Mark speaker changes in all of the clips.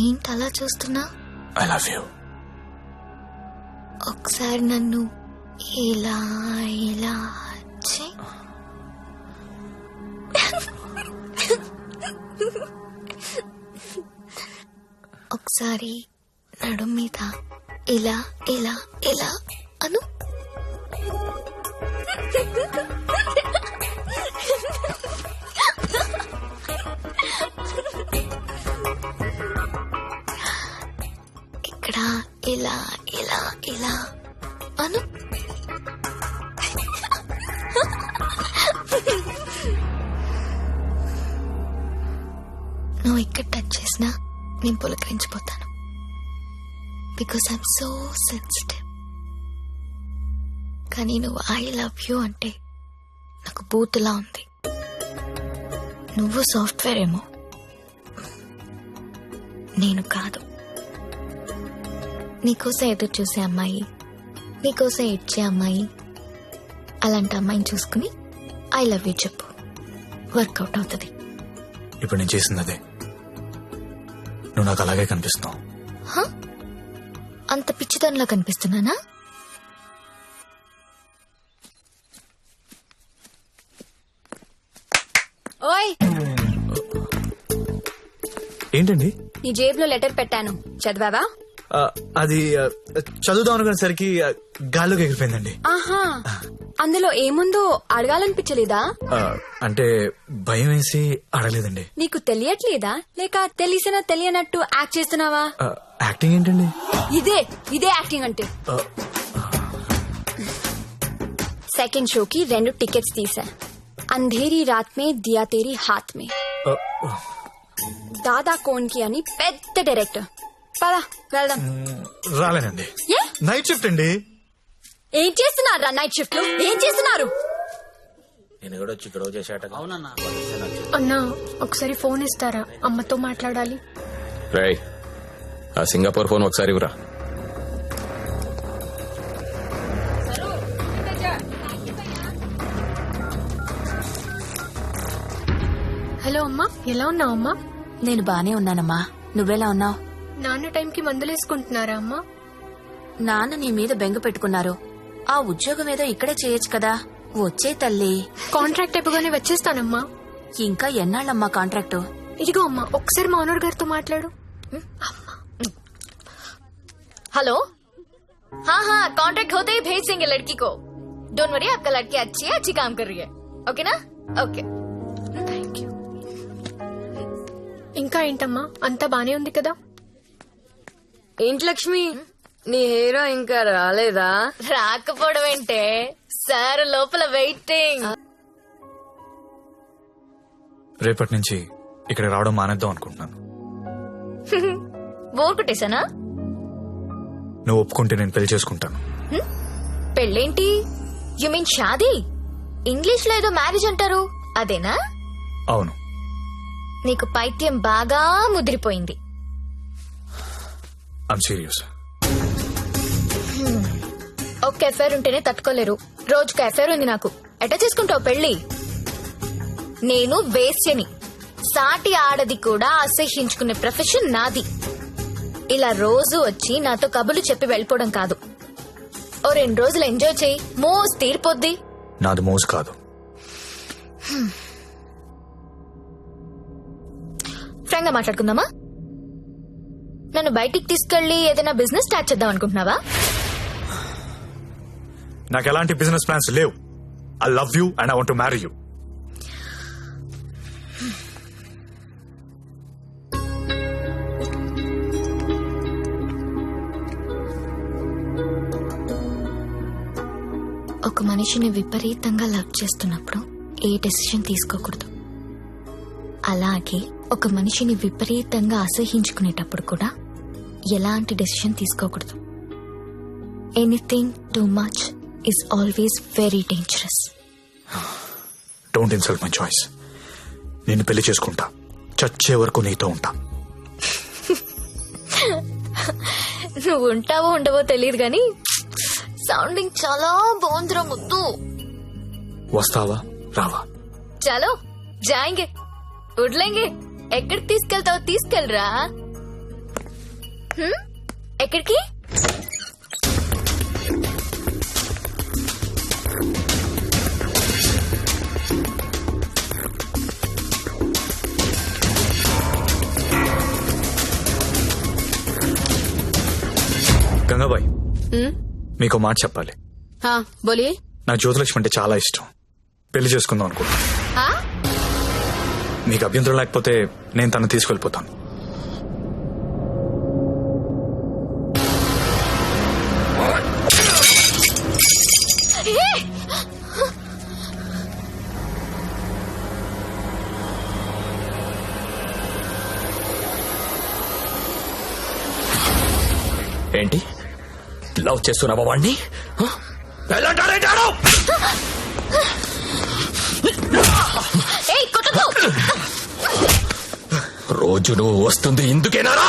Speaker 1: ఏంటి అలా చూస్తున్నా?
Speaker 2: ఐ లవ్ యూ
Speaker 1: ఒకసారి నన్ను ఇలా ఇలా చెయ్. ఒకసారి నడు మీద ఇలా ఇలా ఇలా అను. ఇక్కడ ఇలా ఇలా ఇలా. అను. నువ్వు ఇక్కడ టచ్ చేసినా నేను పులకరించిపోతాను. బికాస్ ఐఎమ్ సో సెన్సిటివ్ కానీ నువ్వు ఐ లవ్ యూ అంటే నాకు బూతులా ఉంది. నువ్వు సాఫ్ట్వేర్ ఏమో. నేను కాదు. నీకోసం ఎదురు చూసే అమ్మాయి నీకోసం ఏడ్చే అమ్మాయి అలాంటి అమ్మాయిని చూసుకుని ఐ లవ్ యూ చెప్పు. వర్కౌట్ అవుతుంది.
Speaker 2: ఇప్పుడు నేను చేసింది అదే నువ్వు నాకు అలాగే కనిపిస్తున్నావు.
Speaker 1: అంత పిచ్చితనంలో కనిపిస్తున్నానా?
Speaker 3: ఓయ్!
Speaker 2: ఏంటండి?
Speaker 3: నీ జేబులో లెటర్ పెట్టాను. చదివావా?
Speaker 2: అది చదువుదాం అనుకునేసరికి ఆ, గాల్లోకి ఎగిరిపోయిందండి.
Speaker 3: ఆహా. అందులో ఏముందో అడగాలనిపించలేదా?
Speaker 2: అంటే భయం వేసి అడగలేదండి.
Speaker 3: నీకు తెలియట్లేదా? లేక తెలిసినా తెలియనట్టు యాక్ట్ చేస్తున్నావా?
Speaker 2: యాక్టింగ్ ఏంటండి?
Speaker 3: ఇదే ఇదే యాక్టింగ్ అంటే. సెకండ్ షోకి రెండు టికెట్స్ తీసా. అంధేరి రాత్ మే దియా తేరీ హాత్ మే. దాదా కోన్కి అని పెద్ద డైరెక్టర్. పదా వెళ్దాం.
Speaker 2: రాలేనండి.
Speaker 3: ఏ?
Speaker 2: నైట్ షిఫ్ట్ అండి.
Speaker 3: ఏం చేస్తున్నారు నైట్ షిఫ్ట్లో? ఏం చేస్తున్నారు?
Speaker 2: నేను కూడా వచ్చి గొడవ చేశాట
Speaker 4: అన్నా ఒకసారి ఫోన్ ఇస్తారా? అమ్మతో మాట్లాడాలి.
Speaker 5: రేయ్ ఆ సింగపూర్ ఫోన్ ఒకసారి ఇవ్వరా?
Speaker 4: హలో అమ్మా ఎలా ఉన్నావు అమ్మా?
Speaker 6: నేను బానే ఉన్నానమ్మా. నువ్వెలా ఉన్నావు?
Speaker 4: నాన్న టైంకి మందులేసుకుంటున్నారా అమ్మా
Speaker 6: నాన్న నీ మీద బెంగ పెట్టుకున్నారు ఆ ఉద్యోగం ఏదో ఇక్కడే చేయొచ్చు కదా వచ్చే తల్లి
Speaker 4: కాంట్రాక్ట్ అయిపోగానే వచ్చేస్తానమ్మా
Speaker 6: ఇంకా ఎన్నాళ్ళమ్మా కాంట్రాక్టు
Speaker 4: ఇదిగో అమ్మా ఒకసారి మా ఓనర్ గారితో మాట్లాడు
Speaker 1: हेलो हाँ हाँ कॉन्ट्रैक्ट होते ही भेज देंगे लड़की को डोंट वरी आपका लड़की अच्छी है अच्छी काम कर रही है ओके ना ओके
Speaker 4: థ్యాంక్ యూ ఇంకా ఏంటమ్మా అంతా బానే ఉంది కదా
Speaker 7: ఏంటి లక్ష్మి? నీ హీరో ఇంకా రాలేదా?
Speaker 1: రాకపోవడం ఏంటే? సార్ లోపల వెయిటింగ్.
Speaker 2: రేపటి నుంచి ఇక్కడ రావడం మానేద్దాం అనుకుంటున్నాను.
Speaker 1: బోర్ కొట్టేశానా?
Speaker 2: నువ్వు ఒప్పుకుంటే నేను పెళ్ళి చేసుకుంటాను.
Speaker 1: పెళ్ళేంటి? You mean Shaadi? ఇంగ్లీష్లో ఏదో మ్యారేజ్ అంటారు. అదేనా?
Speaker 2: అవును.
Speaker 1: నీకు పైత్యం బాగా ముదిరిపోయింది.
Speaker 2: ఐమ్ సీరియస్
Speaker 1: ఒక్క ఎఫైర్ ఉంటేనే తట్టుకోలేరు. రోజుకు ఎఫైర్ ఉంది నాకు. ఎట చేసుకుంటావు పెళ్ళి నేను వేశ్యని. సాటి ఆడది కూడా అసహ్యించుకునే ప్రొఫెషన్ నాది. ఇలా రోజు వచ్చి నాతో కబులు చెప్పి వెళ్ళిపోవడం కాదు. ఓ రెండు రోజులు ఎంజాయ్ చేయి. మోస్ తీరిపోద్ది.
Speaker 2: నాది మోజు కాదు.
Speaker 1: ఫ్రాంక్గా మాట్లాడుకుందామా? నన్ను బయటికి తీసుకెళ్ళి ఏదైనా బిజినెస్ స్టార్ట్ చేద్దాం అనుకుంటున్నావా?
Speaker 2: నాకు ఎలాంటి బిజినెస్ ప్లాన్స్ లేవు. I love you and I want marry you
Speaker 1: ఒక మనిషిని విపరీతంగా లవ్ చేస్తున్నప్పుడు ఏ డెసిషన్ తీసుకోకూడదు. అలాగే ఒక మనిషిని విపరీతంగా అసహించుకునేటప్పుడు కూడా ఎలాంటి డెసిషన్ తీసుకోకూడదు. Anything too much is always very dangerous
Speaker 2: don't insult my choice నేను పెళ్ళి చేసుకుంటా. చచ్చే వరకు నీతో ఉంటా.
Speaker 1: నువ్వు ఉంటావో ఉండవో తెలియదు కానీ సౌండింగ్ చాలా బాగుందిరా ముద్దు.
Speaker 2: వస్తావా? రావా?
Speaker 1: చలో జాయింగే. వడ్లేంగే ఎక్కడికి తీసుకెళ్తావో తీసుకెళ్ళరా. ఎక్కడికి?
Speaker 2: గంగాబాయ్. మీకు మాట చెప్పాలి.
Speaker 8: బోలి.
Speaker 2: నా జ్యోతిలక్ష్మి అంటే చాలా ఇష్టం. పెళ్ళి చేసుకుందాం
Speaker 8: అనుకో
Speaker 2: మీకు అభ్యంతరం లేకపోతే నేను తను తీసుకెళ్ళిపోతాను.
Speaker 5: ఏంటి? లవ్ చేస్తున్నావా వాణ్ణి? రోజు నువ్వు వస్తుంది ఇందుకేనారా?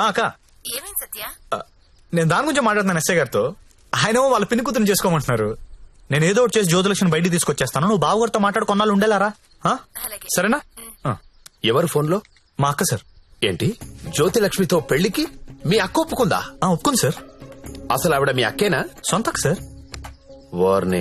Speaker 2: అక్క.
Speaker 6: ఏమైంది సత్య?
Speaker 2: ఆ, నేను దాని గురించి మాట్లాడుతున్నాను ఎస్ఐ గారితో. ఆయన వాళ్ళ పిన్ని కూతురు చేసుకోమంటున్నారు. నేను ఏదో ఒకటి చేసి జ్యోతిలక్ష్మి బయటికి తీసుకొచ్చేస్తాను. నువ్వు బావగారితో మాట్లాడు కొన్నాళ్ళు ఉండేలారా? ఆ? సరేనా? ఆ,
Speaker 9: ఎవరు ఫోన్లో?
Speaker 2: మా అక్క సార్.
Speaker 9: ఏంటి? జ్యోతి లక్ష్మితో పెళ్ళికి మీ అక్క ఒప్పుకుందా?
Speaker 2: ఆ, ఒప్పుకోండి సార్.
Speaker 9: అసలు ఆవిడ మీ అక్కేనా?
Speaker 2: సొంత సార్.
Speaker 9: వార్ని